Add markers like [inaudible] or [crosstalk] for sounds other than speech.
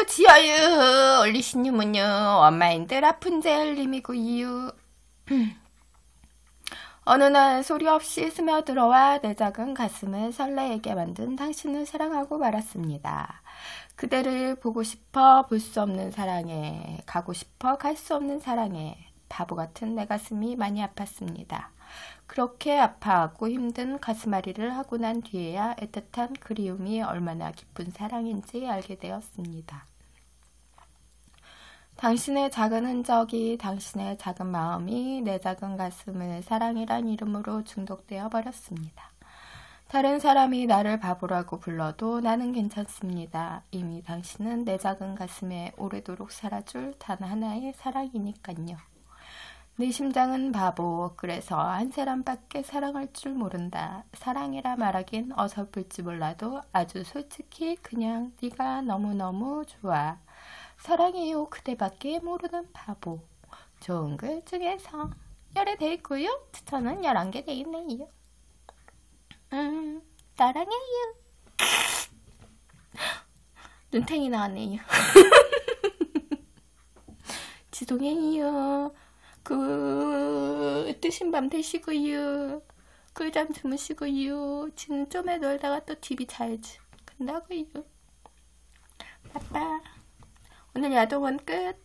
또 지어요. 올리시님은요. 엄마인데 라푼젤님이고요. 어느 날 소리 없이 스며들어와 내 작은 가슴을 설레게 만든 당신을 사랑하고 말았습니다. 그대를 보고 싶어 볼 수 없는 사랑에 가고 싶어 갈 수 없는 사랑에 바보 같은 내 가슴이 많이 아팠습니다. 그렇게 아파하고 힘든 가슴앓이를 하고 난 뒤에야 애틋한 그리움이 얼마나 깊은 사랑인지 알게 되었습니다. 당신의 작은 흔적이 당신의 작은 마음이 내 작은 가슴을 사랑이란 이름으로 중독되어 버렸습니다. 다른 사람이 나를 바보라고 불러도 나는 괜찮습니다. 이미 당신은 내 작은 가슴에 오래도록 살아줄 단 하나의 사랑이니깐요. 내 심장은 바보. 그래서 한 사람밖에 사랑할 줄 모른다. 사랑이라 말하긴 어설플지 몰라도 아주 솔직히 그냥 네가 너무너무 좋아. 사랑해요 그대밖에 모르는 바보. 좋은 글 중에서 열에 돼 있고요. 추천은 11개 돼 있네요. 음, 사랑해요. [laughs] 눈탱이 나왔네요. [laughs] 지동해요. 그 뜨신 밤 되시고요. 꿀잠 주무시고요. 지금 좀에 놀다가 또 TV 잘지 간다고요. 아빠 오늘 야동은 끝.